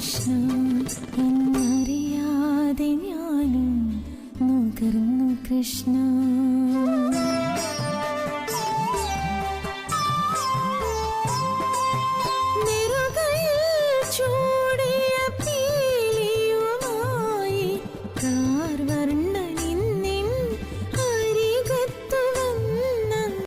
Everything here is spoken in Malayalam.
കൃഷ്ണം എന്നറിയാതെ ഞാനും നുകർന്നു കൃഷ്ണ.